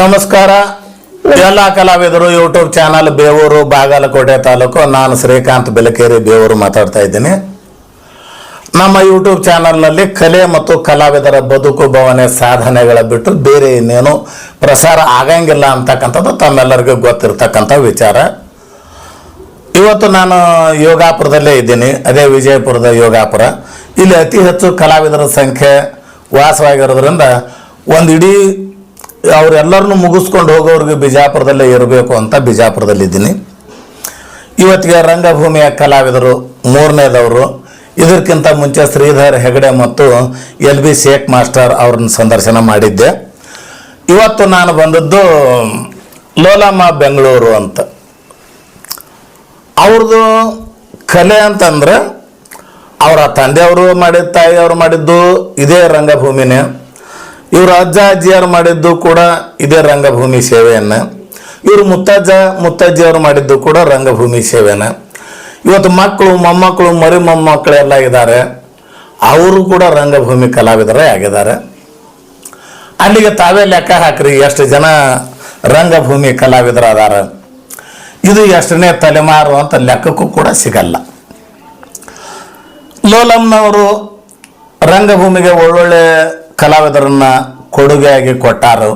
ನಮಸ್ಕಾರ. ಎಲ್ಲ ಕಲಾವಿದರು ಯೂಟ್ಯೂಬ್ ಚಾನಲ್ ಬೇವೂರು, ಬಾಗಲಕೋಟೆ ತಾಲೂಕು, ನಾನು ಶ್ರೀಕಾಂತ್ ಬೆಲಕೇರಿ ಬೇವೂರು ಮಾತಾಡ್ತಾ ಇದ್ದೀನಿ. ನಮ್ಮ ಯೂಟ್ಯೂಬ್ ಚಾನಲ್ನಲ್ಲಿ ಕಲೆ ಮತ್ತು ಕಲಾವಿದರ ಬದುಕು, ಭವನೆ, ಸಾಧನೆಗಳ ಬಿಟ್ಟು ಬೇರೆ ಇನ್ನೇನು ಪ್ರಸಾರ ಆಗಂಗಿಲ್ಲ ಅಂತಕ್ಕಂಥದ್ದು ತಮ್ಮೆಲ್ಲರಿಗೂ ಗೊತ್ತಿರ್ತಕ್ಕಂಥ ವಿಚಾರ. ಇವತ್ತು ನಾನು ಯೋಗಾಪುರದಲ್ಲೇ ಇದ್ದೀನಿ. ಅದೇ ವಿಜಯಪುರದ ಯೋಗಾಪುರ. ಇಲ್ಲಿ ಅತಿ ಹೆಚ್ಚು ಕಲಾವಿದರ ಸಂಖ್ಯೆ ವಾಸವಾಗಿರೋದ್ರಿಂದ ಒಂದು ಇಡೀ ಅವರೆಲ್ಲರನ್ನು ಮುಗಿಸ್ಕೊಂಡು ಹೋಗೋರಿಗೆ ಬಿಜಾಪುರದಲ್ಲೇ ಇರಬೇಕು ಅಂತ ಬಿಜಾಪುರದಲ್ಲಿದ್ದೀನಿ. ಇವತ್ತಿಗೆ ರಂಗಭೂಮಿಯ ಕಲಾವಿದರು ಮೂರನೇದವರು. ಇದಕ್ಕಿಂತ ಮುಂಚೆ ಶ್ರೀಧರ್ ಹೆಗಡೆ ಮತ್ತು ಎಲ್ ಬಿ ಶೇಖ್ ಮಾಸ್ಟರ್ ಅವ್ರನ್ನ ಸಂದರ್ಶನ ಮಾಡಿದ್ದೆ. ಇವತ್ತು ನಾನು ಬಂದದ್ದು ಲೋಲಮ್ಮ ಬೆಂಗಳೂರು ಅಂತ. ಅವ್ರದ್ದು ಕಲೆ ಅಂತಂದ್ರೆ ಅವರ ತಂದೆಯವರು ಮಾಡಿದ ತಾಯಿಯವರು ಮಾಡಿದ್ದು ಇದೇ ರಂಗಭೂಮಿನೇ. ಇವ್ರ ಅಜ್ಜ ಅಜ್ಜಿಯವರು ಮಾಡಿದ್ದು ಕೂಡ ಇದೇ ರಂಗಭೂಮಿ ಸೇವೆಯನ್ನು. ಇವರು ಮುತ್ತಜ್ಜ ಮುತ್ತಜ್ಜಿಯವರು ಮಾಡಿದ್ದು ಕೂಡ ರಂಗಭೂಮಿ ಸೇವೆನ ಇವತ್ತು ಮಕ್ಕಳು, ಮೊಮ್ಮಕ್ಕಳು, ಮರಿ ಮೊಮ್ಮಕ್ಕಳೆಲ್ಲ ಇದ್ದಾರೆ. ಅವರು ಕೂಡ ರಂಗಭೂಮಿ ಕಲಾವಿದರೇ ಆಗಿದ್ದಾರೆ. ಅಲ್ಲಿಗೆ ತಾವೇ ಲೆಕ್ಕ ಹಾಕ್ರಿ, ಎಷ್ಟು ಜನ ರಂಗಭೂಮಿ ಕಲಾವಿದರಾದಾರ. ಇದು ಎಷ್ಟನೇ ತಲೆಮಾರು ಅಂತ ಲೆಕ್ಕಕ್ಕೂ ಕೂಡ ಸಿಗಲ್ಲ. ಲೋಲಮ್ನವರು ರಂಗಭೂಮಿಗೆ ಒಳ್ಳೊಳ್ಳೆ ಕಲಾವಿದರನ್ನ ಕೊಡುಗೆಯಾಗಿ ಕೊಟ್ಟಾರು.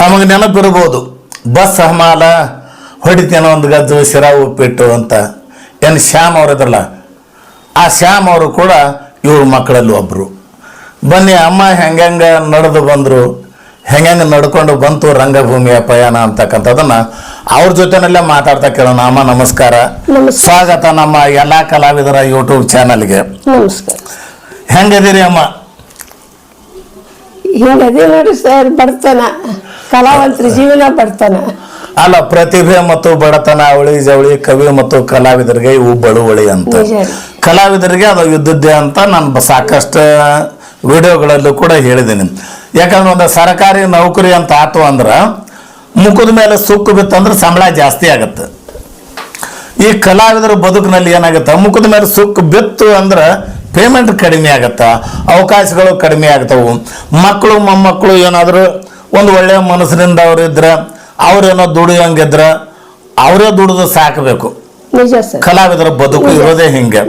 ತಮಗೆ ನೆನಪಿರ್ಬೋದು ಬಸ್ ಹಮಾಲ ಹೊಡಿತೇನೋ ಒಂದು ಗದ್ದು ಶಿರಾ ಉಪ್ಪಿಟ್ಟು ಅಂತ. ಏನು ಶ್ಯಾಮ್ ಅವರಿದ್ರಲ್ಲ ಆ ಶ್ಯಾಮ್ ಅವರು ಕೂಡ ಇವ್ರ ಮಕ್ಕಳಲ್ಲಿ ಒಬ್ಬರು ಬನ್ನಿ ಅಮ್ಮ ಹೆಂಗೆ ನಡೆದು ಬಂದರು ಹೆಂಗೆ ನಡ್ಕೊಂಡು ಬಂತು ರಂಗಭೂಮಿಯ ಪಯಣ ಅಂತಕ್ಕಂಥದ್ದನ್ನ ಅವ್ರ ಜೊತೆನಲ್ಲೇ ಮಾತಾಡ್ತಾ ಕೇಳೋಣ. ಅಮ್ಮ ನಮಸ್ಕಾರ. ಸ್ವಾಗತ ನಮ್ಮ ಎಲ್ಲ ಕಲಾವಿದರ ಯೂಟ್ಯೂಬ್ ಚಾನಲ್ಗೆ. ನಮಸ್ಕಾರ. ಹೆಂಗದಿರಿ ಅಮ್ಮ ಅದೇ ನೋಡಿ ಸರ್ ಬಡತನ. ಕಲಾವಂತರ ಜೀವನ ಬಡತನ. ಅಲ್ಲ ಪ್ರತಿಭೆ ಮತ್ತು ಬಡತನ ಅವಳಿ ಜವಳಿ ಕವಿ ಮತ್ತು ಕಲಾವಿದರಿಗೆ ಇವು ಬಳುವಳಿ ಅಂತ. ಕಲಾವಿದರಿಗೆ ಅದು ಇದ್ದದ್ದೇ ಅಂತ ನಾನು ಸಾಕಷ್ಟು ವಿಡಿಯೋಗಳಲ್ಲೂ ಕೂಡ ಹೇಳಿದ್ದೀನಿ. ಯಾಕಂದ್ರೆ ಒಂದು ಸರ್ಕಾರಿ ನೌಕರಿ ಅಂತ ಆತು ಅಂದ್ರೆ ಮುಖದ ಮೇಲೆ ಸುಕ್ಕು ಬಿತ್ತಂದ್ರೆ ಸಂಬಳ ಜಾಸ್ತಿ ಆಗುತ್ತೆ. ಈ ಕಲಾವಿದರ ಬದುಕಿನಲ್ಲಿ ಏನಾಗುತ್ತೆ? ಮುಖದ ಮೇಲೆ ಸುಕ್ಕು ಬಿತ್ತು ಅಂದ್ರೆ ಪೇಮೆಂಟ್ ಕಡಿಮೆ ಆಗತ್ತ? ಅವಕಾಶಗಳು ಕಡಿಮೆ ಆಗ್ತವು. ಮಕ್ಕಳು ಮೊಮ್ಮಕ್ಕಳು ಏನಾದರೂ ಒಂದು ಒಳ್ಳೆಯ ಮನಸ್ಸಿನಿಂದ ಅವರು ಇದ್ರೆ ಅವ್ರೇನೋ ದುಡಿಯೋಂಗಿದ್ರೆ ಅವರೇ ದುಡಿದು ಸಾಕಬೇಕು. ಕಲಾವಿದರ ಬದುಕು ಇರೋದೇ ಹಿಂಗೆ.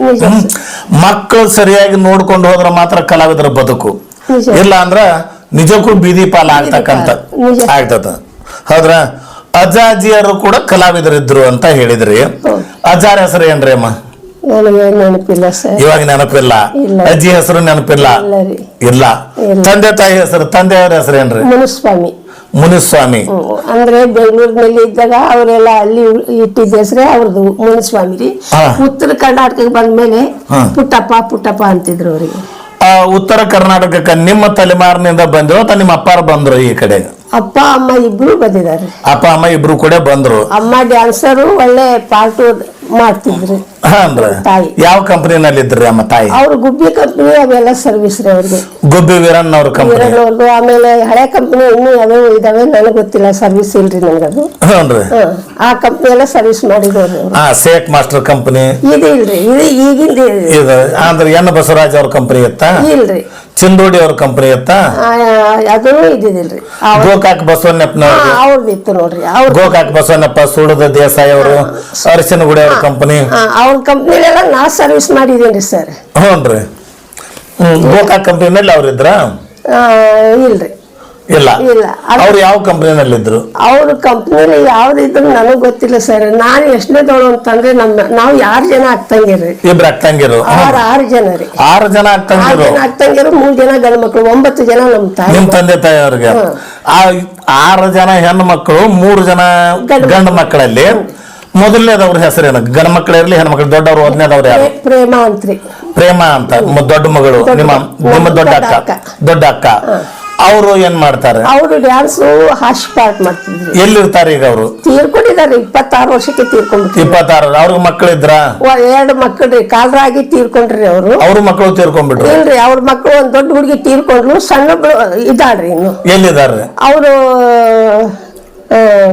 ಮಕ್ಕಳು ಸರಿಯಾಗಿ ನೋಡ್ಕೊಂಡು ಹೋದ್ರೆ ಮಾತ್ರ ಕಲಾವಿದರ ಬದುಕು. ಇಲ್ಲ ಅಂದ್ರೆ ನಿಜಕ್ಕೂ ಬೀದಿ ಪಾಲ ಆಗ್ತಕ್ಕಂತ. ಆಗ್ತದ. ಹೌದ್ರ? ಅಜ್ಜ ಅಜ್ಜಿಯರು ಕೂಡ ಕಲಾವಿದರಿದ್ರು ಅಂತ ಹೇಳಿದ್ರಿ. ಅಜ್ಜಾರ ಹೆಸರು ಏನ್ರಿ ಅಮ್ಮ? ನನಗೆ ನೆನಪಿಲ್ಲ ಸರ್. ಇವಾಗ ನೆನಪಿಲ್ಲ. ಅಜ್ಜಿ ಹೆಸರು ನೆನಪಿಲ್ಲ. ಇಲ್ಲ. ತಂದೆ ತಾಯಿ ಹೆಸರು ತಂದೆಯವರ ಹೆಸರು ಏನ್ರಿ? ಮುನಿಸ್ವಾಮಿ. ಮುನಿಸ್ವಾಮಿ. ಅಂದ್ರೆ ಬೆಂಗಳೂರಿನಲ್ಲಿ ಇದ್ದಾಗ ಅವರೆಲ್ಲ ಅಲ್ಲಿ ಇಟ್ಟಿದ್ದ ಹೆಸರೇ ಅವ್ರದ್ದು ಮುನಿಸ್ವಾಮಿ ರೀ. ಉತ್ತರ ಕರ್ನಾಟಕಕ್ಕೆ ಬಂದ್ಮೇಲೆ. ಪುಟ್ಟಪ್ಪ ಪುಟ್ಟಪ್ಪ ಅಂತಿದ್ರು ಅವರಿಗೆ. ಉತ್ತರ ಕರ್ನಾಟಕಕ್ಕೆ ನಿಮ್ಮ ತಲೆಮಾರಿನಿಂದ ಬಂದ್ರು ಅಥವಾ ನಿಮ್ಮ ಅಪ್ಪಾರ ಬಂದ್ರು ಈ ಕಡೆ? ಅಪ್ಪ ಅಮ್ಮ ಇಬ್ರು ಬಂದಿದ್ದಾರೆ. ಅಪ್ಪ ಅಮ್ಮ ಇಬ್ರು ಕೂಡ ಬಂದ್ರು. ಅಮ್ಮ ಡ್ಯಾನ್ಸರು ಒಳ್ಳೆ ಪಾಟು ಮಾಡ್ತಿದ್ರು. ಹಾ ತಾಯಿ. ಯಾವ ಕಂಪನಿನಲ್ಲಿ ಇದ್ರಿ ಅಮ್ಮ ತಾಯಿ? ಅವ್ರು ಗುಬ್ಬಿ ಕಂಪ್ನಿ ಅವೆಲ್ಲ ಸರ್ವಿಸ್ ರೀ ಅವ್ರಿಗೆ. ಗುಬ್ಬಿ ವೀರಣ್ಣ ಅವ್ರ ಕಂಪನಿ. ಇರೋರ್ದು ಆಮೇಲೆ ಹಳೆ ಕಂಪ್ನಿ ಇನ್ನೂ ಯಾವ್ಯಾವ ಇದಾವೆ ನನಗೆ ಗೊತ್ತಿಲ್ಲ ಸರ್ವಿಸ್ ಇಲ್ರಿ ನನಗದು. ಹ್ಞೂನ್ರಿ. ಹ. ಆ ಕಂಪ್ನಿ ಎಲ್ಲ ಸರ್ವಿಸ್ ಮಾಡಿದವ್ರಿ ಆ ಹಾ ಸೇಕ್ ಮಾಸ್ಟರ್ ಕಂಪನಿ. ಇದು ಇಲ್ರಿ ಇದು ಈಗಿಂದ ಇದು ಅಂದ್ರೆ ಎನ್ ಬಸವರಾಜ್ ಅವ್ರ ಕಂಪನಿ ಇತ್ತ? ಇಲ್ರಿ. ಚಿಂದೋಡಿ ಅವ್ರ ಕಂಪನಿ ಇತ್ತ ಅದೂ ಇದ್ದಿದ್ದಿಲ್ರಿ. ಗೋಕಾಕ್ ಬಸವಣ್ಣಪ್ಪನವ್ರು ಅವ್ರದ್ದು ಇತ್ತು ನೋಡ್ರಿ. ಅವ್ರ ಗೋಕಾಕ್ ಬಸವಣ್ಣಪ್ಪ ಸುಡದ ದೇಸಾಯಿ ಅವರು ಅರಿಶಿನಗುಡಿ ಅವ್ರ ಕಂಪನಿ ಅವ್ರ ಕಂಪ್ನಿಲೆಲ್ಲ ನಾ ಸರ್ವಿಸ್ ಮಾಡಿದೀನಿ ಸರ್. ಹ್ಞೂ ಹ್ಮ್ ಗೋಕಾಕ್ ಮೇಲೆ ಅವ್ರು ಇದ್ರ ಇಲ್ರಿ. ಇಲ್ಲ. ಇಲ್ಲ. ಅವ್ರು ಯಾವ ಕಂಪನಿನಲ್ಲಿ ಇದ್ರು ಅವ್ರ ಕಂಪ್ನಿಲಿ ಯಾವ್ದಿದ್ರು ನನಗೆ ಗೊತ್ತಿಲ್ಲ ಸರ್. ನಾನು ಎಷ್ಟನೇದವಳು ಅಂತಂದ್ರೆ ನಮ್ಮ ನಾವು ಯಾರು ಜನ ಆಗ್ತಂಗಿರ್ರಿ? ಇಬ್ರು ಅಕ್ಕಂಗಿರು ಆರು ಆರು ಜನ ರೀ. ಆರು ಜನ ಆರು ಅಕ್ಕಂಗಿರು ಜನ ಆಗ್ತಂಗಿರು ಮೂರ್ ಜನ ಗಂಡ ಮಕ್ಳು ಒಂಬತ್ತು ಜನ ನಮ್ಮ ತಾಯಿ. ನಿಮ್ ತಂದೆ ತಾಯಿಯವ್ರಿಗೆ ಆ ಆರು ಜನ ಹೆಣ್ಣು ಮಕ್ಕಳು ಮೂರು ಜನ ಗಂಡು ಗಂಡು ಮಕ್ಕಳಲ್ಲಿ ಮೊದಲನೇದವ್ರ ಹೆಸರೇನು? ಗಂಡ ಮಕ್ಕಳು ಇರ್ಲಿ ಹೆಣ್ಣು ಮಕ್ಕಳು ದೊಡ್ಡವ್ರು ಒಂದನೇದವ್ರು ಯಾರು? ಪ್ರೇ- ಪ್ರೇಮ ಅಂತ್ರಿ ಪ್ರೇಮ ಅಂತ. ಮ- ದೊಡ್ಡ ಮಗಳು. ನಿಮ್ಮ ನಿಮ್ಮ ದೊಡ್ಡ ಅಕ್ಕ. ದೊಡ್ಡ ಅಕ್ಕ. ಅವರು ಏನ್ ಮಾಡ್ತಾರೆ? ಅವರು ಡ್ಯಾನ್ಸ್ ಹಾಶ್ ಮಾಡ್ತಿದ್ರು ಮಾಡ್ತಿದ್ರಿ. ಎಲ್ಲಿರ್ತಾರೆ ಈಗ ಅವರು? ತೀರ್ಕೊಂಡಿದ್ದಾರೆ ಇಪ್ಪತ್ತಾರು ವರ್ಷಕ್ಕೆ ತೀರ್ಕೊಂಡು ಇಪ್ಪತ್ತಾರು ಅವ್ರಿಗೆ ಮಕ್ಕಳಿದ್ರ ಎರಡು ಮಕ್ಕಳ್ರಿ ಕಾಲರಾಗಿ ತೀರ್ಕೊಂಡ್ರಿ ಅವರು. ಅವ್ರ ಮಕ್ಕಳು ತೀರ್ಕೊಂಡ್ಬಿಟ್ರು. ಇಲ್ರಿ ಅವ್ರ ಮಕ್ಕಳು ಒಂದ್ ದೊಡ್ಡ ಹುಡುಗಿ ತೀರ್ಕೊಂಡ್ರು ಸಣ್ಣ ಇದ್ದಾಳ್ರಿ ಇನ್ನು. ಎಲ್ಲಿದ್ದಾರೆ ಅವರು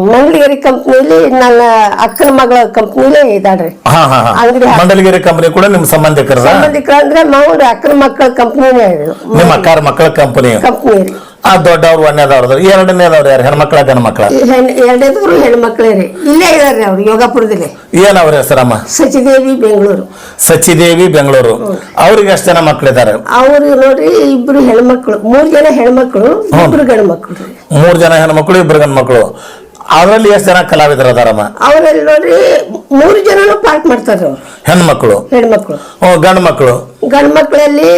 ಮಂಗಳಗಿರಿ ಕಂಪ್ನಿಲಿ ನನ್ನ ಅಕ್ಕನ ಮಗಳ ಕಂಪ್ನಿಲೇ ಇದ್ದಾಳ್ರಿ. ಹಾ ಹಾ ಹಾ. ಅಂಗಡಿ ಹಾಕಿ- ಮಂಡಲಗಿರಿ ಕಂಪನಿ ಕೂಡ ನಿಮ್ ಸಂಬಂಧಿಕರದ? ಸಂಬಂಧಿಕರು ಅಂದ್ರೆ ಮಾವ್ರಿ ಅಕ್ಕನ ಮಕ್ಕಳ ಕಂಪ್ನಿನೇ ಇದು ನಿಮ್ಮ ಅಕ್ಕಾರ ಮಕ್ಕಳ ಕಂಪನಿ. ಕಂಪ್ನಿ ರೀ ಆ ದೊಡ್ಡವ್ರು ಒಂದೇದವ್ರದ್ದು ಎರಡನೇದವ್ರು ಯಾರು? ಹೆಣ್ಮಕ್ಳ ಗಂಡ್ಮಕ್ಳ? ಎರಡನೇದವರು ಹೆಣ್ಮಕ್ಳೇ ರೀ. ಇಲ್ಲೇ ಇದಾರೆ ಅವ್ರು ಯೋಗಾಪುರದಲ್ಲಿ. ಏನ್ ಅವ್ರ ಹೆಸರಮ್ಮ? ಸಚಿದೇವಿ ಬೆಂಗಳೂರು. ಸಚಿದೇವಿ ಬೆಂಗಳೂರು. ಅವ್ರಿಗೆ ಎಷ್ಟು ಜನ ಮಕ್ಳಿದ್ದಾರೆ ಅವ್ರು ನೋಡ್ರಿ ಇಬ್ರು ಹೆಣ್ಮಕ್ಳು. ಮೂರ್ ಜನ ಹೆಣ್ಮಕ್ಳು ಇಬ್ರು ಗಂಡು ಮಕ್ಳು ರೀ. ಮೂರ್ ಜನ ಹೆಣ್ಮಕ್ಳು ಇಬ್ರು ಗಂಡ್ಮಕ್ಳು. ಅವರಲ್ಲಿ ಎಷ್ಟು ಜನ ಕಲಾವಿದರು ಅದಾರಮ್ಮ ಅವರಲ್ಲಿ ನೋಡ್ರಿ ಮೂರು ಜನನು ಪಾಠ ಮಾಡ್ತಾರೆ ಅವ್ರು. ಹೆಣ್ಮಕ್ಳು. ಹೆಣ್ಮಕ್ಳು. ಓ ಗಂಡ್ಮಕ್ಳು. ಮಕ್ಕಳು ಮಕ್ಳಲ್ಲಿ ಮಕ್ಕಳಲ್ಲಿ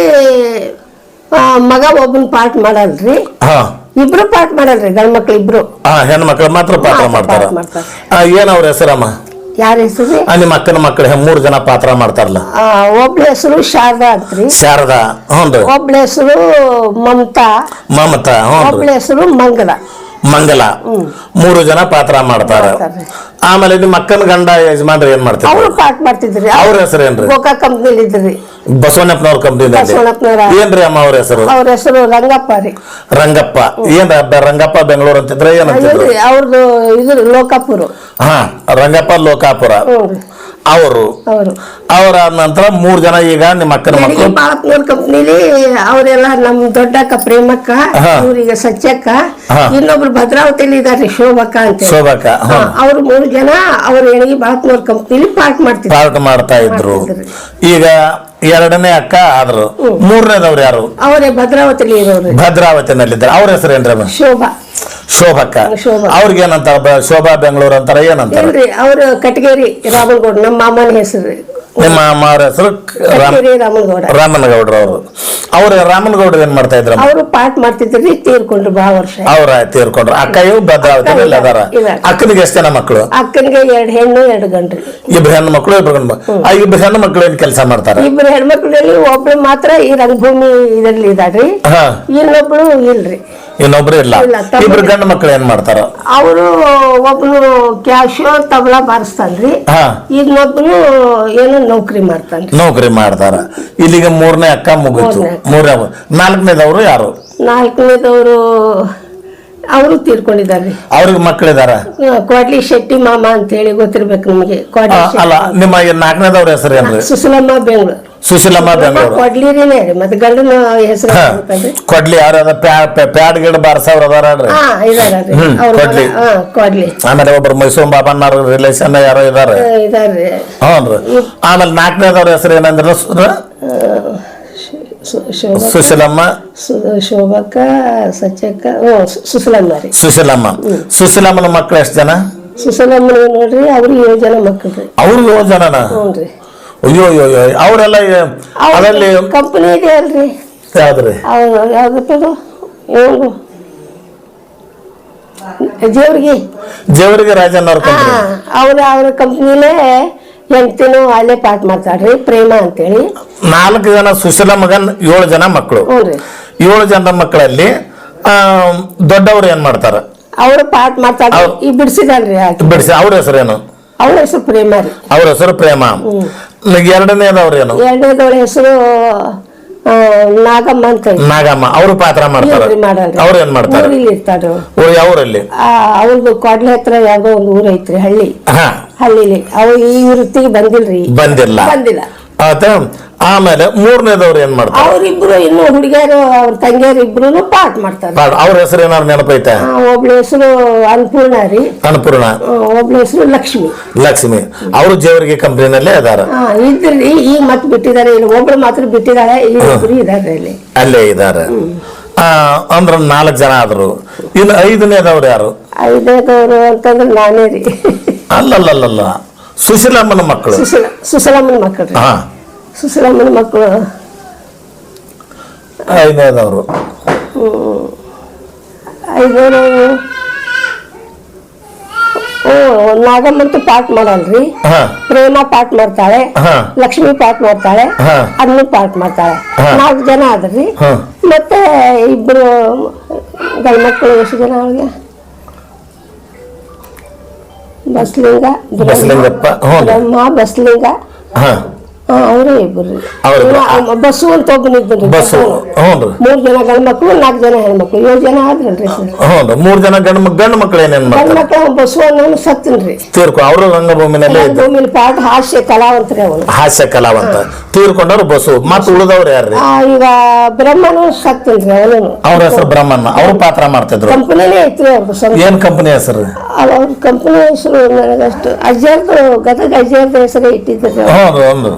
ಮಗ ಒಬ್ಬನ ಪಾಠ ಮಾಡಲ್ರಿ? ಹಾ. ಇಬ್ರು ಪಾಠ ಮಾಡಲ್ರಿ ಗಂಡ ಮಕ್ಳು ಇಬ್ರು? ಹೆಣ್ಮಕ್ಳು ಮಾತ್ರ ಪಾತ್ರ ಮಾಡ್ತಾರ. ಏನ್ ಅವ್ರ ಹೆಸರಮ್ಮ? ಯಾರ ಹೆಸರು? ನಿಮ್ಮ ಅಕ್ಕನ ಮಕ್ಕಳು ಮೂರು ಜನ ಪಾತ್ರ ಮಾಡ್ತಾರಲ್ಲ. ಒಬ್ಳ ಹೆಸರು ಶಾರದಾ ಅಂತ್ರಿ. ಶಾರದಾ ಹ್ಞೂ ಒಬ್ಳ ಹೆಸರು ಮಮತಾ. ಮಮತಾ ಒಬ್ಳ ಹೆಸರು ಮಂಗಲ. ಮಂಗಲ. ಮೂರು ಜನ ಪಾತ್ರ ಮಾಡ್ತಾರ. ಆಮೇಲೆ ನಿಮ್ಮ ಅಕ್ಕನ ಗಂಡ ಯಜಮಾನ್ರು ಏನ್ ಮಾಡ್ತಾರೆ ಅವರು ಪಾಠ ಮಾಡ್ತಿದ್ರಿ. ಅವ್ರ ಹೆಸರೇನ್ರಿ? ಗೋಕಾ ಕಂಪ್ನಿಲಿ ಇದ್ರಿ. ಬಸವಣ್ಣಪ್ಪನವ್ರ ಕಂಪ್ನಿ ಏನ್ರಿ ಅಮ್ಮ ಅವ್ರ ಹೆಸರು? ಅವ್ರ ಹೆಸರು ರಂಗಪ್ಪ ರೀ. ರಂಗಪ್ಪ. ಏನ್ರಿ ರಂಗಪ್ಪ ಬೆಂಗಳೂರು ಅಂತಿದ್ರೆ ಏನಂತಿದ್ರು ಅವ್ರದ್ದು ಇದು ಲೋಕಾಪುರ. ಹಾ ರಂಗಪ್ಪ ಲೋಕಾಪುರ. ಅವರು? ಅವರು. ಅವರ ನಂತರ ಮೂರ್ ಜನ ಈಗ ನಿಮ್ಮ ಅಕ್ಕನ ಮಕ್ಕಳು. ಬಾಳಪ್ನವ್ರ ಕಂಪ್ನಿಲಿ ಅವರೆಲ್ಲ ನಮ್ ದೊಡ್ಡಕ್ಕ ಪ್ರೇಮಕ್ಕ. ಇವ್ರಿಗೆ ಸತ್ಯಕ್ಕ. ಇನ್ನೊಬ್ರು ಭದ್ರಾವತಿಲಿ ಇದಾರೆ ಶೋಭಕ್ಕ ಅಂತ. ಶೋಭಕ್ಕ ಅವ್ರು ಮೂರು ಜನ ಅವ್ರ ಎಣಗಿ ಬಾಳಪ್ಪನವ್ರ ಕಂಪ್ನಿಲಿ ಪಾರ್ಟ್ ಮಾಡ್ತಿದ್ರು. ಪಾರ್ಟ್ ಮಾಡ್ತಾ ಇದ್ರು. ಈಗ ಎರಡನೇ ಅಕ್ಕ ಆದ್ರು. ಮೂರನೇದವ್ರು ಯಾರು? ಅವರೇ ಭದ್ರಾವತಿಲಿ ಇರೋರು. ಭದ್ರಾವತಿನಲ್ಲಿದ್ದಾರೆ. ಅವ್ರ ಹೆಸರೇನ್ರಿ ಶೋಭಾ. ಶೋಭಕ್ಕ. ಶೋಭಾ. ಅವ್ರಿಗೆ ಏನಂತಾರ ಶೋಭಾ ಬೆಂಗಳೂರು ಅಂತಾರ ಏನಂತಾರ? ಅವ್ರ ಕಟಗೇರಿ ರಾಬಲ್ಗೋಡ್ ನಮ್ಮ ಮಾಮನ ಹೆಸರು ನಿಮ್ಮ ಅಮ್ಮ ಅವ್ರ ಹೆಸರು ರಾಮನಗೌಡ. ರಾಮನಗೌಡ್ರು ಅವರು. ಅವ್ರ ರಾಮನಗೌಡ್ರ ಏನ್ ಮಾಡ್ತಾ ಇದ್ರ ಅವರು ಪಾಠ ಮಾಡ್ತಿದ್ರಿ ತೀರ್ಕೊಂಡ್ರು ಬಹಳ ವರ್ಷ. ಅವ್ರ ತೀರ್ಕೊಂಡ್ರು. ಅಕ್ಕಯ್ಯು ಭದ್ರಾವತಿನಲ್ಲಿ ಅದಾರ. ಅಕ್ಕನಿಗೆ ಎಷ್ಟು ಜನ ಮಕ್ಕಳು ಅಕ್ಕನಿಗೆ ಎರಡು ಹೆಣ್ಣು ಎರಡು ಗಂಡ್ರಿ. ಇಬ್ರು ಹೆಣ್ಣು ಮಕ್ಕಳು ಇಬ್ರು ಗಂಡು. ಆ ಇಬ್ರು ಹೆಣ್ಣು ಮಕ್ಕಳು ಏನ್ ಕೆಲಸ ಮಾಡ್ತಾರೆ? ಇಬ್ರು ಹೆಣ್ಮಕ್ಳಲ್ಲಿ ಒಬ್ಳು ಮಾತ್ರ ಈ ರಂಗಭೂಮಿ ಇದರಲ್ಲಿ ಇದಾಡ್ರಿ ಹಾ. ಇನ್ನೊಬ್ಳು ಇಲ್ರಿ. ಇನ್ನೊಬ್ರು ಇಲ್ಲ. ಇಲ್ಲ, ತಮ್ಮ- ಇಬ್ರು ಗಂಡು ಮಕ್ಕಳು ಏನ್ ಮಾಡ್ತಾರ? ಅವರು ಒಬ್ನು ಕ್ಯಾಶ್ ತಬಲ ಬಾರಿಸ್ತಾನ್ರಿ ಹಾ. ಇನ್ನೊಬ್ನು ಏನೋ ನೌಕರಿ ಮಾಡ್ತಾನ್ರಿ. ನೌಕರಿ ಮಾಡ್ತಾರ. ಇಲ್ಲಿಗೆ ಮೂರನೇ ಅಕ್ಕ ಮುಗಿತು. ಮೂರನೇ ಮೂರನೇ ನಾಲ್ಕನೇದವ್ರು ಯಾರು? ನಾಲ್ಕನೇದವರು ಅವರು ತೀರ್ಕೊಂಡಿದ್ದಾರೆ. ಅವ್ರಿಗೆ ಮಕ್ಕಳಿದಾರ? ಕೊಡ್ಲಿ ಶೆಟ್ಟಿ ಮಾಮ ಅಂತ ಹೇಳಿ ಗೊತ್ತಿರ್ಬೇಕು ನಿಮಗೆ. ಕೊಡ್ಲಿ ಶೆಟ್ಟಿ. ಅಲ್ಲ ನಿಮ್ಮ ಈ ನಾಲ್ಕನೇದವ್ರ ಹೆಸರು ಏನ್ರಿ? ಸುಸಲಮ್ಮ ಬೆಂಗಳೂರು. ಸುಶೀಲಮ್ಮ ಬೆಂಗಳೂರು. ಕೊಡ್ಲಿರಿನೇ ರೀ ಮತ್ತೆ ಗಂಡನ ಹೆಸರು ಕೊಡ್ಲಿ? ಕೊಡ್ಲಿ ಯಾರ್ಯಾರ ಪ್ಯಾಡ್ ಗಿಡ ಬಾರ್ಸವ್ರ ಅದಾರ ಹಾ ಇದಾರ್ರಿ ಹ್ಮ್, ಕೊಡ್ಲಿ. ಹಾ ಕೊಡ್ಲಿ. ಆಮೇಲೆ ಒಬ್ರು ಮೈಸೂರು ಬಾಬಣ್ಣವ್ರ ರಿಲೇಷನ್ ಯಾರೋ ಇದಾರೆ. ಇದಾರ್ರಿ ಹ್ಞೂ ಆಮೇಲೆ ನಾಲ್ಕನೇದವ್ರ ಹೆಸರು ಏನಂದ್ರೆ ಸುಶೀಲಮ್ಮ. ಶೋಭಕ್ಕ ಸತ್ಯಕ್ಕ ಸುಶೀಲಮ್ಮ ರೀ. ಸುಶೀಲಮ್ಮ. ಸುಶೀಲಮ್ಮನ ಮಕ್ಳು ಎಷ್ಟು ಜನ? ಸುಶೀಲಮ್ಮನ ನೋಡ್ರಿ ಅವ್ರಿಗೆ ಏಳು ಜನ ಮಕ್ಕಳು ರೀ. ಅವ್ರು ಏಳು ಜನನ? ಹ್ಞೂ ರೀ ಅಯ್ಯೋ ಅಯ್ಯೋ ಅಯ್ಯೋ ಅವರೆಲ್ಲ ಅದರಲ್ಲಿ ಕಂಪನಿ ಇದೆ ಅಲ್ರಿ. ಯಾವ್ದ್ರಿ? ಅವ್ರು ಯಾವ್ದು ಏಳು ಜೇವ್ರಿಗೆ. ಜೇವರಿಗೆ ರಾಜನ್ ಅವ್ರ ಹಾ ಅವ್ರ ಅವ್ರ ಕಂಪ್ನಿಲೇ ಹೆಂಡ್ತಿನೂ ಅಲ್ಲೇ ಪಾಠ ಮಾಡ್ತಾಳ್ರಿ ಪ್ರೇಮ ಅಂತೇಳಿ. ನಾಲ್ಕು ಜನ ಸುಶೀಲ ಮಗನ್ ಏಳು ಜನ ಮಕ್ಕಳು ಹ್ಞೂ ರೀ. ಏಳು ಜನ ಮಕ್ಕಳಲ್ಲಿ ಆ, ದೊಡ್ಡವ್ರು ಏನ್ ಮಾಡ್ತಾರ? ಅವರು ಪಾಠ ಮಾಡ್ತಾಳ್ರಿ ಈ ಆಕೆ ಬಿಡಿಸಿ ಅವ್ರ ಹೆಸರೇನು? ಅವ್ರ ಹೆಸರು ಪ್ರೇಮ ರೀ. ಅವ್ರ ಹೆಸರು ಪ್ರೇಮ. ಎರಡನೇದವ್ರೇನು ಎರಡನೇದವಳ ಹೆಸರು ನಾಗಮ್ಮ ಅಂತ ಹೇಳಿ. ನಾಗಮ್ಮ ಅವರು ಪಾತ್ರ ಮಾಡ್ತಾರೆ? ಮಾಡಲ್ರಿ. ಅವ್ರು ಏನ್ ಮಾಡ್ತಾರ? ಊರಲ್ಲಿ ಇರ್ತಾರ. ಊರು ಯಾವ್ರಲ್ಲಿ? ಅವ್ರದ್ದು ಕೊಡ್ಲೆ ಹತ್ರ ಯಾವ್ದೋ ಒಂದು ಊರ್ ಐತ್ರಿ ಹಳ್ಳಿ. ಹಾ. ಹಳ್ಳಿಲಿ. ಅವ ಈ ವೃತ್ತಿಗೆ ಬಂದಿಲ್ರಿ. ಬಂದಿಲ್ಲ. ಬಂದಿಲ್ಲ. ಆತ ಆಮೇಲೆ ಮೂರನೇದವ್ರು ಏನ್ ಮಾಡ್ತಾರೆ? ಅವ್ರಿಬ್ರು ಇನ್ನು ಹುಡುಗಿಯರು ಅವ್ರ ತಂಗಿಯರು ಇಬ್ರು ಪಾಠ ಮಾಡ್ತಾರೆ. ಪಾಡ್- ಅವ್ರ ಹೆಸರು ಏನಾದ್ರು ನೆನಪೈತೆ? ಆ, ಒಬ್ಳ ಹೆಸರು ಅನ್ನಪೂರ್ಣ ರೀ. ಅನ್ನಪೂರ್ಣ. ಆ, ಒಬ್ಳ ಹೆಸರು ಲಕ್ಷ್ಮಿ. ಲಕ್ಷ್ಮಿ. ಅವರು ಜೇವರಿಗೆ ಕಂಪ್ನಿನಲ್ಲೇ ಅದಾರ? ಇದ್ರಿ ಈ ಮತ್ತೆ ಬಿಟ್ಟಿದ್ದಾರೆ ಇಲ್ಲಿ ಒಬ್ಳು ಮಾತ್ರ ಬಿಟ್ಟಿದ್ದಾಳೆ ಇಬ್ಬರು ಇದಾರೆ ಇಲ್ಲಿ ಅಲ್ಲೇ ಇದಾರೆ. ಆ, ಅಂದ್ರ ನಾಲ್ಕು ಜನ ಆದ್ರು. ಇನ್ನು ಐದನೇದವ್ರು ಯಾರು? ಐದನೇದವರು ಅಂತಂದ್ರೆ ನಾನೇ ರೀ. ಅಲ್ಲಲ್ಲಲ್ಲ ಸುಶೀಲಮ್ಮನ ಮಕ್ಕಳು. ಸುಶೀಲ ಸುಶಲಮ್ಮನ ಮಕ್ಕಳು ರೀ ಹಾ. ಸುಶೀಲಮ್ಮನ ಮಕ್ಕಳು. ಐದನೇದವರು. ಐದನೇವರು ಓ ನಾಗಮ್ಮಂತೂ ಪಾಠ ಮಾಡಲ್ರಿ. ಹಾ. ಪ್ರೇಮ ಪಾಠ ಮಾಡ್ತಾಳೆ. ಹಾ. ಲಕ್ಷ್ಮಿ ಪಾಠ ಮಾಡ್ತಾಳೆ. ಹಾ. ಅನ್ನು ಪಾಠ ಮಾಡ್ತಾಳೆ. ನಾಲ್ಕು ಜನ ಆದ್ರಿ. ಹಾ. ಮತ್ತೆ ಇಬ್ರು ಗಂಡ್ಮಕ್ಳು ಎಷ್ಟು ಜನ ಅವಳಿಗೆ ಬಸ್ಲಿಂಗ ಬ್ರಹ್ಮ- ಬಸಲಿಂಗಪ್ಪ ಹ್ಞೂ ಬ್ರಹ್ಮ ಬಸ್ಲಿಂಗ ಹಾ ಅವರೇ ಇಬ್ಬರು. ಬಸ್ಸು ಅಂತ ಒಬ್ಬನಿದ್ದರು ಬಸ್ಸು ಹ್ಞೂ ಮೂರ್ ಜನ ಗಂಡು ಮಕ್ಳು ನಾಲ್ಕು ಜನ ಹೆಣ್ಮಕ್ಳು ಏಳು ಜನ ಆದ್ರಲ್ರಿ ಸರ್. ಹ್ಞೂ ಮೂರು ಜನ ಗಂಡು ಮಕ್ ಗಂಡು ಮಕ್ಳು ಏನೇನು ಗಂಡ್ ಮಕ್ಳು ಬಸ್ಸು ಅನ್ನೋನು ಸತ್ತನ್ರಿ ತೀರ್ಕೊ ಅವರು ರಂಗಭೂಮಿನಲ್ಲೇ ಭೂಮಿಲಿ ಪಾಠ ಹಾಸ್ಯ ಕಲಾವಂತರೇ ಅವನು. ಹಾಸ್ಯ ಕಲಾವಂತ ತೀರ್ಕೊಂಡವ್ರು ಬಸ್ಸು ಮತ್ತೆ ಉಳಿದವ್ರು ಯಾರ್ರಿ? ಆ, ಈಗ ಬ್ರಹ್ಮನು ಸತ್ತನ್ರಿ ಅವನು. ಅವ್ರ ಹೆಸರು ಬ್ರಹ್ಮಣ್ಣ. ಅವ್ರು ಪಾತ್ರ ಮಾಡ್ತಿದ್ರು. ಕಂಪನಿನೇ ಐತ್ರಿ ಅವ್ರದ್ದು ಏನ್ ಕಂಪನಿ ಹೆಸರು? ಅವ್ರ ಕಂಪನಿ ಹೆಸರು ನನಗಷ್ಟು ಅಜ್ಜಾರ್ದು ಗದಗ ಅಜ್ಜರ್ದ ಹೆಸರೇ ಇಟ್ಟಿದ್ರು ಹೌದು ಒಂದು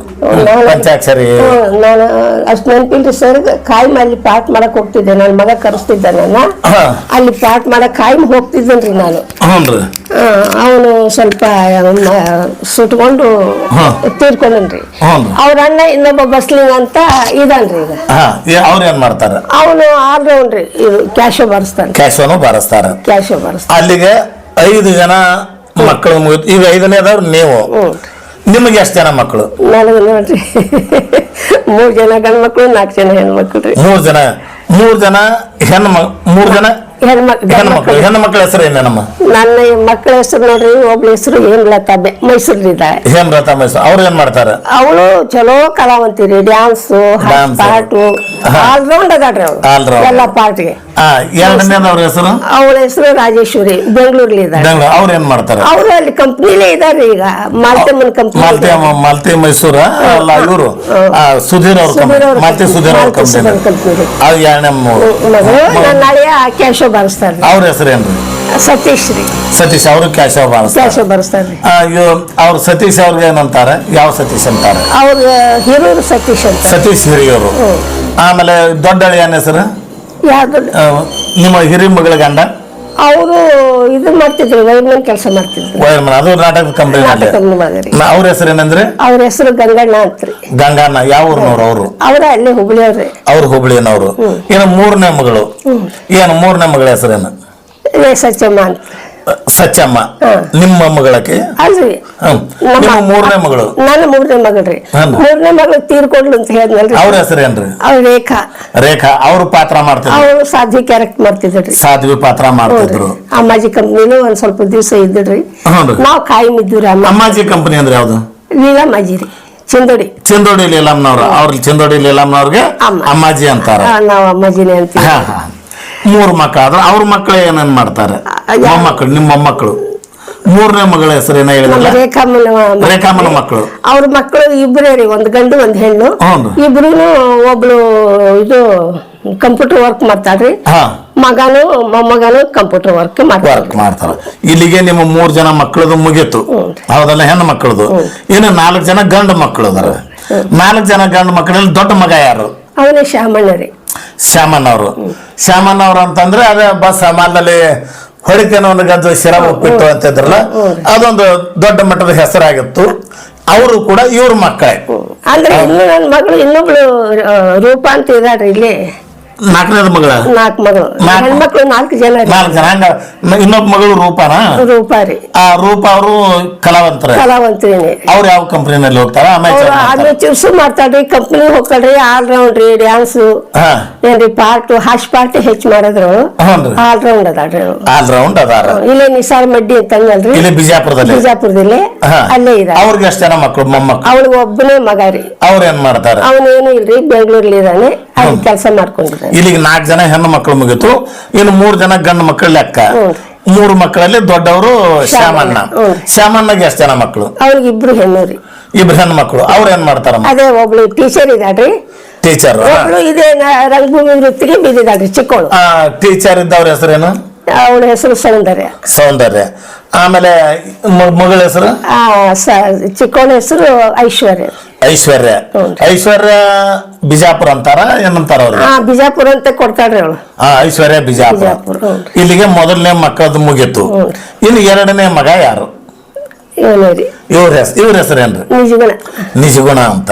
ಪಂಚಾಕ್ಷರಿ ನಾನು ಅಷ್ಟು ನೆನಪಿಲ್ರಿ ಸರ್ ಕಾಯಿ ಅಲ್ಲಿ ಪಾಠ ಮಾಡಕ್ ಹೋಗ್ತಿದ್ದೆ ನನ್ನ ಮಗ ಕರೆಸ್ತಿದ್ದ ನಾನು ಅಲ್ಲಿ ಪಾಠ ಮಾಡಕ್ ಕಾಯಿ ಹೋಗ್ತಿದ್ದೇನ್ರಿ ನಾನು. ಅವನು ಸ್ವಲ್ಪ ಸುಟ್ಕೊಂಡು ತೀರ್ಕೊಂಡ್ರಿ ಅವ್ರ ಅಣ್ಣ ಇನ್ನೊಬ್ಬ ಬಸ್ಲಿಂಗ್ ಅಂತ ಇದನ್ರಿ ಈಗ. ಹಾ ಅವ್ರು ಏನ್ ಮಾಡ್ತಾರೆ? ಅವನು ಆಲ್ರೌಂಡ್ರಿ ಇದು ಕ್ಯಾಶೋ ಬರ್ಸ್ತಾನೆ. ಕ್ಯಾಶನು ಬಾರಿಸ್ತಾರ. ಕ್ಯಾಶೋ ಅಲ್ಲಿಗೆ ಐದು ಜನ ಮಕ್ಕಳು ಮುಗಿತು ಈಗ ಐದನೇದವ್ರು ನೀವು. ನಿಮಗೆ ಎಷ್ಟು ಜನ ಮಕ್ಕಳು? ನನಗೆ ನೋಡ್ರಿ. ಮೂರ್ ಜನ ಗಂಡ ಮಕ್ಕಳು ನಾಲ್ಕು ಜನ ಹೆಣ್ಮಕ್ಳು ರೀ. ಮೂರ್ ಜನ. ಮೂರ್ ಜನ ಹೆಣ್ಣು ಮೂರ್ ಜನ ಹೆಣ್ಮಕ್ಳು ಹೆಣ್ಮಕ್ಳ ಹೆಸರು ಏನೇನಮ್ಮ ನನ್ನ ಮಕ್ಕಳ ಹೆಸರು ನೋಡ್ರಿ ಒಬ್ಳ ಹೆಸರು ಹೇಮಲತಾ ಬೆ ಮೈಸೂರಿದ್ದಾಳೆ ಹೇಮಲತಾ ಮೈಸೂರು. ಅವ್ರು ಏನ್ ಮಾಡ್ತಾರೆ? ಅವಳು ಚಲೋ ಕಲಾವಂತಿರಿ ಡ್ಯಾನ್ಸ್. ಪಾಟು. ಆಲ್ರೌಂಡ್ ಅದಾಡ್ರಿ ಅವಳು. ಎಲ್ಲ ಪಾಟ್ಗೆ ಆ ಎರಡನೇದವ್ರ ಹೆಸರು? ಅವಳ ಹೆಸರು ರಾಜೇಶ್ವರಿ ಬೆಂಗಳೂರಲ್ಲಿ ಇದ್ದಾರೆ ಅವ್ರು ಏನ್ ಮಾಡ್ತಾರೆ? ಅವರು ಅಲ್ಲಿ ಕಂಪ್ನಿಲೇ ಇದಾರೆ ಈಗ ಮಾಲ್ತಮ್ಮನ್ ಕಂಪ್ನಿ ಮಾಲ್ತಿ ಮಾಲ್ತಿ ಮೈಸೂರ? ಅಲ್ಲ ಇವರು ಸುಧೀರ್ ಅವ್ರ ಮಾಲ್ತಿ ಸುಧೀರ್ ಅವ್ರ ಕಂಪನಿ ಅದು ಎರಡನೇ ಮಗಳು ನಾಳೆಯ ಕ್ಯಾಶೋ ಬಾರಿಸ್ತಾರ್ರಿ. ಅವ್ರ ಹೆಸರೇನ್ರಿ ಸತೀಶ್ ರೀ ಸತೀಶ್ ಅವರು ಕ್ಯಾಶ್ ಬಾರಿಸ್ತಾರೆ. ಕ್ಯಾಶೋ ಅವ್ರು ಅವ್ರ ಸತೀಶ್ ಅವ್ರಿಗೆ ಏನಂತಾರೆ? ಯಾವ ಸತೀಶ್ ಅಂತಾರೆ? ಅವ್ರ ಹಿರಿಯರು ಸತೀಶ್ ಅಂತ ಸತೀಶ್ ಹಿರಿಯವರು ಆಮೇಲೆ ದೊಡ್ಡ ಏನ್ ಹೆಸರು? ಯಾವ್ದು ನಿಮ್ಮ ಹಿರಿ ಮಗಳ ಗಂಡ? ಅವರು ಇದು ಮಾಡ್ತಿದ್ರು ವೈರ್ಮನ್ ಕೆಲಸ ಮಾಡ್ತಿದ್ರು. ವೈರ್ಮನ್ ಅದು ನಾಟಕ ಕಂಪ್ನಿ ರೀ ಅವ್ರ ಹೆಸರು ಏನಂದ್ರೆ? ಅವ್ರ ಹೆಸರು ಗಂಗಣ್ಣ ಅಂತ್ರಿ. ಗಂಗಣ್ಣ ಯಾವ ಊರ್ನವ್ರು ಅವರು? ಅವರ ಅಲ್ಲೇ ಹುಬ್ಳಿಯವ್ರಿ. ಅವ್ರ ಹುಬ್ಳಿನವರು. ಏನು ಮೂರನೇ ಮಗಳು. ಏನು ಮೂರನೇ ಮಗಳ ಹೆಸರೇನು? ಸತ್ಯಮ್ಮ ಅಂತ ಸಚ್ಚಮ್ಮ ನಿಮ್ಮ ಮಗಳಕ್ಕೆ? ಅಲ್ರಿ. ನಿಮ್ಮ ಮೂರನೇ ಮಗಳು? ನನ್ನ ಮೂರನೇ ಮಗಳ್ರಿ. ಮೂರನೇ ಮಗಳು ತೀರ್ಕೊಡ್ಲು ಅಂತ ಹೇಳಿದ್ನಲ್ರಿ. ಅವ್ರ ಹೆಸರೇನ್ರಿ ಅವ್ರ ರೇಖಾ. ರೇಖಾ ಅವ್ರ ಪಾತ್ರ ಮಾಡ್ತಿದ್ರು? ಅವ್ರು ಸಾಧ್ವಿ ಕ್ಯಾರೆಕ್ಟ್ ಮಾಡ್ತಿದ್ರಿ ಸಾಧ್ವಿ ಪಾತ್ರ ಮಾಡ್ತಿದ್ರು. ಅಮ್ಮಾಜಿ ಕಂಪ್ನಿನೂ ಒಂದ್ ಸ್ವಲ್ಪ ದಿವಸ ಇದ್ದಿಡ್ರಿ ನಾವು ಕಾಯಂ ಇದ್ದೀವ್ರಿ ಅಮ್ಮ. ಅಮ್ಮಾಜಿ ಕಂಪ್ನಿ ಅಂದ್ರೆ ಯಾವ್ದು? ಲೀಲಾಮಾಜಿ ರೀ. ಚಂದೋಡಿ. ಚಂದೋಡಿ ಲೀಲಾಮ್ನವ್ರ. ಅವ್ರ ಚಂದೋಡಿ ಲೀಲಾಮ್ನವ್ರಿಗೆ ಅಮ್ಮ. ಅಮ್ಮಾಜಿ ಅಂತಾರ. ನಾವು ಅಮ್ಮಾಜಿನೇ ಅಂತೀವಿ. ಮೂರು ಮಕ್ಕಳು ಆದ್ರೆ ಅವ್ರ ಮಕ್ಕಳು ಏನೇನ್ ಮಾಡ್ತಾರೆ? ಯಾವ- ಮೊಮ್ಮಕ್ಕಳು ನಿಮ್ಮ ಮೊಮ್ಮಕ್ಕಳು ಮೂರನೇ ಮಗಳ ಹೆಸರು ಏನ ನಮ್ಮ ರೇಖಾಮನ ರೇಖಾಮನ ಮಕ್ಕಳು. ಅವ್ರ ಮಕ್ಕಳು ಇಬ್ಬರೇ ರೀ ಒಂದ್ ಗಂಡು ಒಂದ್ ಹೆಣ್ಣು. ಇಬ್ರು ಒಬ್ಳು ಇದು ಕಂಪ್ಯೂಟರ್ ವರ್ಕ್ ಮಾಡ್ತಾಳ್ರಿ. ಹಾ. ಮಗನು ಮೊಮ್ಮಗನು ಕಂಪ್ಯೂಟರ್ ವರ್ಕ್ ಮಾಡ್ತಾರೆ ವರ್ಕ್ ಮಾಡ್ತಾರ. ಇಲ್ಲಿಗೆ ನಿಮ್ಮ ಮೂರ್ ಜನ ಮಕ್ಕಳದು ಮುಗೀತು. ಹೌದಲ್ಲ ಹೆಣ್ಣು ಮಕ್ಕಳದು ಇನ್ನು ನಾಲ್ಕು ಜನ ಗಂಡು ಮಕ್ಕಳು ಅದಾರ. ನಾಲ್ಕು ಜನ ಗಂಡು ಮಕ್ಕಳಲ್ಲಿ ದೊಡ್ಡ ಮಗ ಯಾರು? ಅವನೇ ಶಾಮಣ್ಣ ರೀ. ಶ್ಯಾಮಣ್ಣ ಅವರು ಶ್ಯಾಮನ್ ಅವ್ರು ಅಂತಂದ್ರೆ ಅದೇ ಬಸ್ ಸಾಮಾನಲ್ಲಿ ಹೊಡಿತೇನೋ ಒಂದು ಗದ್ದು ಶಿರ ಅಂತ ಅಂತಿದ್ರಲ್ಲ ಅದೊಂದು ದೊಡ್ಡ ಮಟ್ಟದ ಹೆಸರಾಗಿತ್ತು. ಅವರು ಕೂಡ ಇವ್ರ ಮಕ್ಕಳೇ. ಅಂದ್ರೆ ಇನ್ನು ನನ್ನ ಮಗಳು ಇನ್ನೊಬ್ಳು ರೂಪಾಂತ ರೂಪಾ ಅಂತ ಇದಾಳ್ರಿ ಇಲ್ಲಿ. ನಾಲ್ಕನೇದ ಮಗಳ? ನಾಲ್ಕು ಮಗಳು. ನಾಲ್ಕು. ಹೆಣ್ಮಕ್ಳು ನಾಲ್ಕು ಜನ ಇದ್ದಾರೆ. ನಾಲ್ಕು ಜನ. ಹಂಗ ಇನ್ನೊಬ್ಬ ಮಗಳು ರೂಪಾನ? ರೂಪಾ ರೀ. ಆ ರೂಪ ಅವರು ಕಲಾವಂತರ. ಕಲಾವಂತರಿನೇ. ಅವ್ರು ಯಾವ ಕಂಪನಿನಲ್ಲಿ ಹೋಗ್ತಾರ? ಅವ್ರು ಅಮೆಚರ್ ಆಮೇಲೆ ಚಿರ್ಸು ಮಾಡ್ತಾರ್ರಿ ಕಂಪ್ನಿ ಹೋಗ್ತಾಳ್ರಿ ಆಲ್ ರೌಂಡ್ ರೀ ಡ್ಯಾನ್ಸ್ ಹಾ. ಏನ್ರಿ ಪಾರ್ಟ್ ಹಾಶ್ ಪಾರ್ಟ್ ಹೆಚ್ಚು ಮಾಡಿದ್ರು. ಹ್ಞೂ ಆಲ್ ರೌಂಡ್ ಅದಾಳ್ರಿ ಅವ್ರು. ಆಲ್ ರೌಂಡ್ ಅದಾರ. ಇಲ್ಲೇ ನಿಸಾರ್ ಮಡ್ಡಿ ಅಂತ ಇಲ್ಲಿ ಬಿಜಾಪುರದಲ್ಲಿ? ಬಿಜಾಪುರದಲ್ಲಿ. ಹಾ. ಅಲ್ಲೇ ಇದ ಅವ್ರಿಗೆ ಎಷ್ಟು ಜನ ಮಕ್ಕಳು ಮೊಮ್ಮಕ್ಕಳು ಅವಳಿಗೆ ಒಬ್ಬನೇ ಮಗ ರೀ. ಅವ್ರ ಏನ್ ಮಾಡ್ತಾರೆ? ಅವನೇನು ಇಲ್ರಿ ಬೆಂಗಳೂರಲ್ಲಿ ಅಲ್ಲಿ ಕೆಲಸ ಮಾಡ್ಕೊಂಡಿದ್ದಾನೆ. ಇಲ್ಲಿಗೆ ನಾಲ್ಕು ಜನ ಹೆಣ್ಣು ಮಕ್ಕಳು ಮುಗಿತು. ಇನ್ನು ಮೂರು ಜನ ಗಂಡು ಮಕ್ಕಳು ಲೆಕ್ಕ. ಮೂರು ಮಕ್ಕಳಲ್ಲಿ ದೊಡ್ಡವರು ಶ್ಯಾಮಣ್ಣ. ಶ್ಯಾಮಣ್ಣಗೆ ಎಷ್ಟು ಜನ ಮಕ್ಕಳು ಅವ್ರಿಗೆ ಇಬ್ರು ಹೆಣ್ಣು ರೀ. ಇಬ್ರು ಹೆಣ್ಣು ಮಕ್ಕಳು ಅವ್ರು ಏನ್ ಮಾಡ್ತಾರ ಅದೇ ಒಬ್ಳು ಟೀಚರ್ ಇದ್ದಾಳ್ರಿ. ಟೀಚರ್ ಒಬ್ಳು ಇದೇ ರಂಗಭೂಮಿ ವೃತ್ತಿಗೆ ಬಿದ್ದಿದ್ದಾಳ್ರಿ ಚಿಕ್ಕವಳು ಟೀಚರ್ ಇದ್ದವ್ರ ಹೆಸರೇನು? ಅವಳ ಹೆಸರು ಸೌಂದರ್ಯ. ಸೌಂದರ್ಯ. ಆಮೇಲೆ ಮಗಳ ಹೆಸರು? ಚಿಕ್ಕವಳ ಹೆಸರು ಐಶ್ವರ್ಯ. ಐಶ್ವರ್ಯ. ಐಶ್ವರ್ಯ ಬಿಜಾಪುರ ಅಂತಾರ ಏನಂತಾರ ಅವ್ರು? ಬಿಜಾಪುರ ಅಂತ ಕೊಡ್ತಾಳ್ರಿ ಅವಳು ಆ ಐಶ್ವರ್ಯ ಬಿಜಾಪುರ. ಇಲ್ಲಿಗೆ ಮೊದಲನೇ ಮಕ್ಕಳದು ಮುಗೀತು. ಇನ್ನು ಎರಡನೇ ಮಗ ಯಾರು? ಇವ್ರ ಹೆಸರು ಇವ್ರ ಹೆಸರೇನ್ರಿ? ನಿಜಗುಣ. ನಿಜಗುಣ ಅಂತ.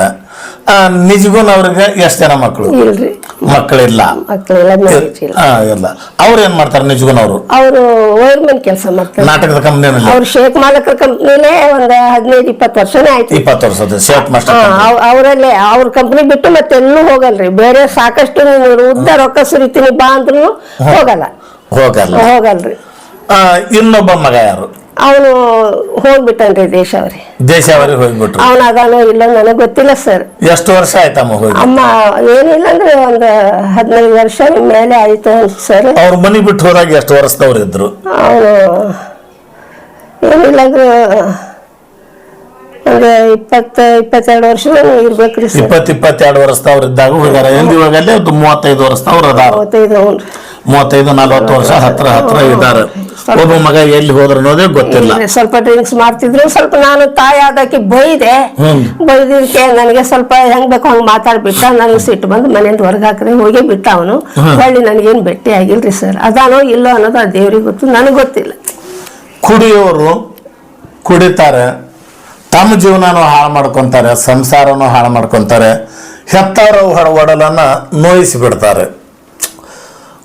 ಆ, ನಿಜಗುಣ ಅವ್ರಿಗೆ ಎಷ್ಟು ಜನ ಮಕ್ಕಳು ಇಲ್ರಿ. ಮಕ್ಕಳಿಲ್ಲ ಮಕ್ಕಳೆಲ್ಲ ಇಲ್ಲ ಆ, ಇಲ್ಲ ಅವ್ರು ಏನ್ ಮಾಡ್ತಾರೆ ನಿಜಗುಣ ಅವರು ಅವರು ವೈರ್ಮನ್ ಕೆಲಸ ಮಾಡ್ತಾರೆ. ನಾಟಕದ ಕಂಪ್ನಿನಲ್ಲಿ ಅವ್ರು ಶೇಖ್ ಮಾಲಕರ ಕಂಪ್ನಿಲೇ ಒಂದ್ ಹದಿನೈದು ಇಪ್ಪತ್ತು ವರ್ಷನೇ ಆಯ್ತು. ಇಪ್ಪತ್ತು ವರ್ಷದ ಶೇಟ್ ಮಾಸ್ಟರ್ ಹಾ, ಅವ್- ಅವರಲ್ಲೇ ಅವ್ರ ಕಂಪ್ನಿ ಬಿಟ್ಟು ಮತ್ತೆ ಎಲ್ಲೂ ಹೋಗಲ್ರಿ. ಬೇರೆ ಸಾಕಷ್ಟು ನೀನು ಉದ್ದ ರೊಕ್ಕ ಸುರಿತೀನಿ ಬಾ ಅಂದ್ರೂ ಹೋಗಲ್ಲ. ಹೋಗಲ್ಲ. ಹೋಗಲ್ರಿ. ಆ, ಇನ್ನೊಬ್ಬ ಮಗ ಯಾರು? ಅವನು ಹೋಗ್ಬಿಟ್ಟನ್ರಿ ದೇಶ ಅವ್ರಿ ದೇಶಾವರಿಗೆ ಹೋಗ್ಬಿಟ್ರು. ಅವನ ಅದಾನೋ ಇಲ್ಲ ನನಗೆ ಗೊತ್ತಿಲ್ಲ ಸರ್. ಎಷ್ಟು ವರ್ಷ ಆಯ್ತಮ್ಮ ಹೋಗಿ? ಅಮ್ಮ ಏನಿಲ್ಲ ಅಂದ್ರೆ ಒಂದು ಹದಿನೈದು ವರ್ಷ ಮೇಲೆ ಆಯ್ತು ಸರ್. ಅವ್ರ ಮನೆ ಬಿಟ್ಟು ಹೋದಾಗ ಎಷ್ಟು ವರ್ಷದವ್ರು ಇದ್ರು? ಅವನು ಏನಿಲ್ಲ ಅಂದ್ರೆ ಒಂದು ಇಪ್ಪತ್ತು ಇಪ್ಪತ್ತೆರಡು ವರ್ಷ ಇರ್ಬೇಕ್ರಿ ಸರ್. ಇಪ್ಪತ್ತು ಇಪ್ಪತ್ತೆರಡು ವರ್ಷದವ್ರು ಇದ್ದಾಗ ಹೋಗ್ಯಾರ. ಎಂದು ಇವಾಗ ಅಲ್ಲಿ ಒಂದು ಮೂವತ್ತೈದು ವರ್ಷದವ್ರು ಅದಾರ. ಮೂವತ್ತೈದು ಅವ್ನು ಮೂವತ್ತೈದು ನಲ್ವತ್ತು ವರ್ಷ ಹತ್ರ ಹತ್ರ ಇದ್ದಾರೆ. ಒಬ್ಬ ಮಗ ಎಲ್ಲಿ ಹೋದ್ರ ಅನ್ನೋದೇ ಗೊತ್ತಿಲ್ಲ. ಸ್ವಲ್ಪ ಡ್ರಿಂಕ್ಸ್ ಮಾಡ್ತಿದ್ರು ಸ್ವಲ್ಪ ನಾನು ತಾಯಿ ಆದಕ್ಕೆ ಬೈದೆ. ಬೈದಿದ್ದಕ್ಕೆ ನನಗೆ ಸ್ವಲ್ಪ ಹೆಂಗ್ ಬೇಕು ಹಂಗ್ ಮಾತಾಡ್ಬಿಟ್ಟ. ನನಗೆ ಸಿಟ್ಟು ಬಂದು ಮನೆಯಿಂದ ಹೊರಗೆ ಹಾಕಿದ್ರೆ ಹೋಗಿ ಬಿಟ್ಟ ಅವನು. ಹೊಳ್ಳಿ ನನಗೇನು ಭೇಟಿ ಆಗಿಲ್ರಿ ಸರ್ ಅದಾನೋ ಇಲ್ಲೋ ಅನ್ನೋದು ಆ ದೇವ್ರಿಗೆ ಗೊತ್ತು ನನಗೆ ಗೊತ್ತಿಲ್ಲ. ಕುಡಿಯೋರು ಕುಡಿತಾರೆ ತಮ್ಮ ಜೀವನನೂ ಹಾಳು ಮಾಡ್ಕೊತಾರೆ ಸಂಸಾರನೂ ಹಾಳು ಮಾಡ್ಕೊತಾರೆ ಹೆತ್ತವರ ಹೊರ ಒಡಲನ್ನ ನೋಯಿಸಿ ಬಿಡ್ತಾರೆ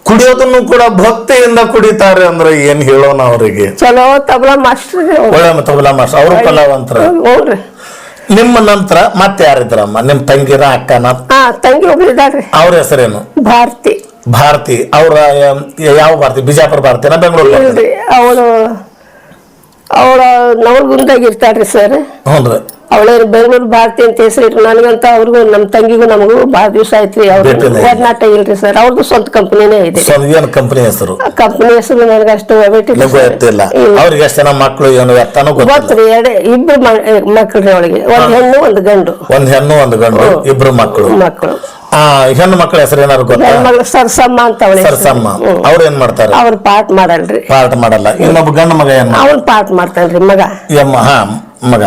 ಕುಡಿಯೋದನ್ನು ಕೂಡ ಭಕ್ತಿಯಿಂದ ಕುಡಿತಾರೆ ಅಂದ್ರೆ ಏನ್ ಹೇಳೋಣ ಅವರಿಗೆ? ಚಲೋ ತಬಲಾ ಮಾಸ್ಟರ್ ಒಳ್ಳೆ ತಬಲಾ ಮಾಸ್ಟರ್ ಅವರು ಕಲಾವಂತರ. ನಿಮ್ಮ ನಂತರ ಮತ್ತೆ ಯಾರಿದ್ರಮ್ಮ? ನಿಮ್ ತಂಗಿರ ಅಕ್ಕನ? ತಂಗಿ ಒಬ್ಬರಿದ್ದಾರೆ ಅವ್ರ ಹೆಸರೇನು? ಭಾರತಿ. ಭಾರತಿ. ಅವ್ರ ಯಾವ ಭಾರತಿ? ಬಿಜಾಪುರ ಭಾರತಿನ ಬೆಂಗಳೂರು ಭಾರತಿ ಇಲ್ರಿ ಅವಳು ಅವಳ ನವಲ್ಗುಂದಾಗ ಇರ್ತಾಳ್ರಿ ಸರ್. ಹ್ಞೂ ಅವಳೇನು ಬೆಂಗಳೂರು ಭಾರತಿ ಅಂತ ಹೆಸರಿಟ್ರು. ನನಗಂತ ಅವ್ರಿಗೂ ನಮ್ಮ ತಂಗಿಗೂ ನಮಗೂ ಬಹಳ ದಿವಸ ಆಯ್ತ್ರಿ. ಅವ್ರು ನಾಟ. ಒಡನಾಟ ಇಲ್ರಿ ಸರ್. ಅವ್ರದ್ದು ಸ್ವಂತ ಕಂಪನಿನೇ ಇದೆ. ಏನು ಕಂಪನಿ ಹೆಸರು? ಕಂಪನಿ ಹೆಸರು ನನಗೆ ಅಷ್ಟು ಗೊತ್ತಿಲ್ಲ. ಅವ್ರಿಗೆ ಎಷ್ಟು ಜನ ಮಕ್ಕಳು ಏನು ಎತ್ತನೋ ಗೊತ್ತಿಲ್ಲ. ಎರಡು ಇಬ್ರು ಮಕ್ಕಳ್ರಿ ಅವಳಿಗೆ. ಒಂದ್ ಹೆಣ್ಣು ಒಂದು ಗಂಡು. ಒಂದ್ ಹೆಣ್ಣು ಒಂದು ಗಂಡು ಇಬ್ರು ಮಕ್ಕಳು ಮಕ್ಕಳು ಆ ಹೆಣ್ಣು ಮಕ್ಕಳ ಹೆಸರು ಏನಾದ್ರು ಗೊತ್ತಾ? ಹೆಣ್ಮಗಳು ಸರ್ಸಮ್ಮ ಅಂತ ಅವಳ ಸರ್ಸಮ್ಮ. ಅವ್ರು ಏನ್ ಮಾಡ್ತಾರೆ? ಅವ್ರ ಪಾಠ ಮಾಡಲ್ರಿ. ಪಾಠ ಮಾಡಲ್ಲ. ಇನ್ನೊಬ್ಬ ಗಂಡ ಮಗ ಏನ್ ಅವ್ನ್ ಪಾಠ ಮಾಡ್ತಾನ್ರಿ ಮಗ. ಎಮ್ಮ ಹಾ. ಮಗ.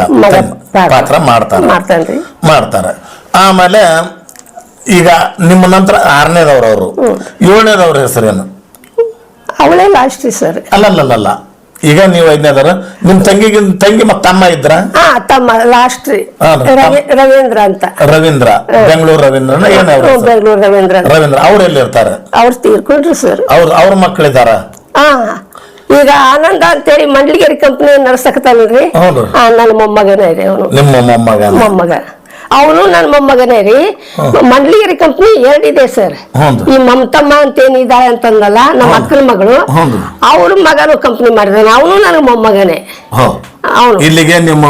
ಪಾತ್ರ. ಮಾಡ್ತಾರೆ ಮಾಡ್ತಾರ. ಆಮೇಲೆ ಈಗ ನಿಮ್ಮ ನಂತರ ಆರನೇದವ್ರು ಅವರು. ಏಳನೇದವ್ರ ಹೆಸರೇನು? ಅವಳೇ ಲಾಸ್ಟ್ ಸರ್ ಅಲ್ಲಲ್ಲಲ್ಲ ಈಗ ನೀವು ಐದನೇದವ್ರ. ನಿಮ್ ತಂಗಿಗೆ ತಂಗಿ ಮತ್ತೆ ತಮ್ಮ ಇದ್ರ? ತಮ್ಮ ಲಾಸ್ಟ್ ರವೀಂದ್ರ ಅಂತ. ರವೀಂದ್ರ. ಬೆಂಗಳೂರು ರವೀಂದ್ರನ ಏನ್ ಅವ್ರ ಬೆಂಗಳೂರು ರವೀಂದ್ರ ರವೀಂದ್ರ. ಅವ್ರು ಎಲ್ಲಿ ಇರ್ತಾರೆ ಅವ್ರು ತೀರ್ಕೊಂಡ್ರಿ ಸರ್ ಅವ್ರ ಅವ್ರ ಮಕ್ಕಳಿದಾರ ಈಗ ಆನಂದ ಅಂತೇಳಿ ಮಂಡ್ಲಿಗೇರಿ ಕಂಪ್ನಿ ನಡ್ಸಕತ್ತಾನಲ್ರಿ ಆ ನನ್ನ ಮೊಮ್ಮಗನೇ ರೀ ಅವನು. ನಿಮ್ಮ ಮೊಮ್ಮಗ. ಮೊಮ್ಮಗ. ಅವನು ನನ್ನ ಮೊಮ್ಮಗನೇ ರೀ. ಮಂಡ್ಲಿಗೇರಿ ಕಂಪ್ನಿ ಎರಡಿದೆ ಸರ್ ಈ ಮಮತಮ್ಮ ಅಂತ ಏನಿದ್ದಾಳೆ ಅಂತಂದಲ್ಲ ನಮ್ಮ ಅಕ್ಕನ ಮಗಳು. ಅವ್ರ ಮಗನು ಕಂಪ್ನಿ ಮಾಡಿದಾನೆ. ಅವನು ನನ್ನ ಮೊಮ್ಮಗನೇ. ಅವನು. ಇಲ್ಲಿಗೆ ನಿಮ್ಮ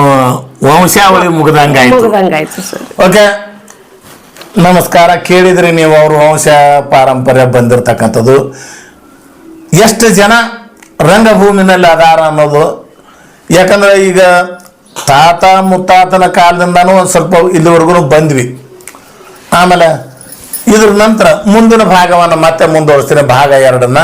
ವಂಶಾವಳಿ ಮುಗ್ದಂಗಾಯ್ತು ಮುಗ್ದಂಗಾಯ್ತು ಸರ್ ಓಕೆ. ನಮಸ್ಕಾರ. ಕೇಳಿದ್ರಿ ನೀವು ಅವ್ರ ವಂಶ ಪಾರಂಪರ್ಯ ಬಂದಿರತಕ್ಕಂಥದ್ದು. ಎಷ್ಟು ಜನ ರಂಗಭೂಮಿನಲ್ಲಿ ಅದಾರ ಅನ್ನೋದು. ಯಾಕಂದ್ರೆ ಈಗ ತಾತ ಮುತ್ತಾತನ ಕಾಲದಿಂದನೂ ಒಂದು ಸ್ವಲ್ಪ ಇಲ್ಲಿವರೆಗೂ ಬಂದ್ವಿ. ಆಮೇಲೆ ಇದ್ರ ನಂತರ ಮುಂದಿನ ಭಾಗವನ್ನು ಮತ್ತೆ ಮುಂದುವರಿಸ್ತೀನಿ. ಭಾಗ ಎರಡನ್ನ.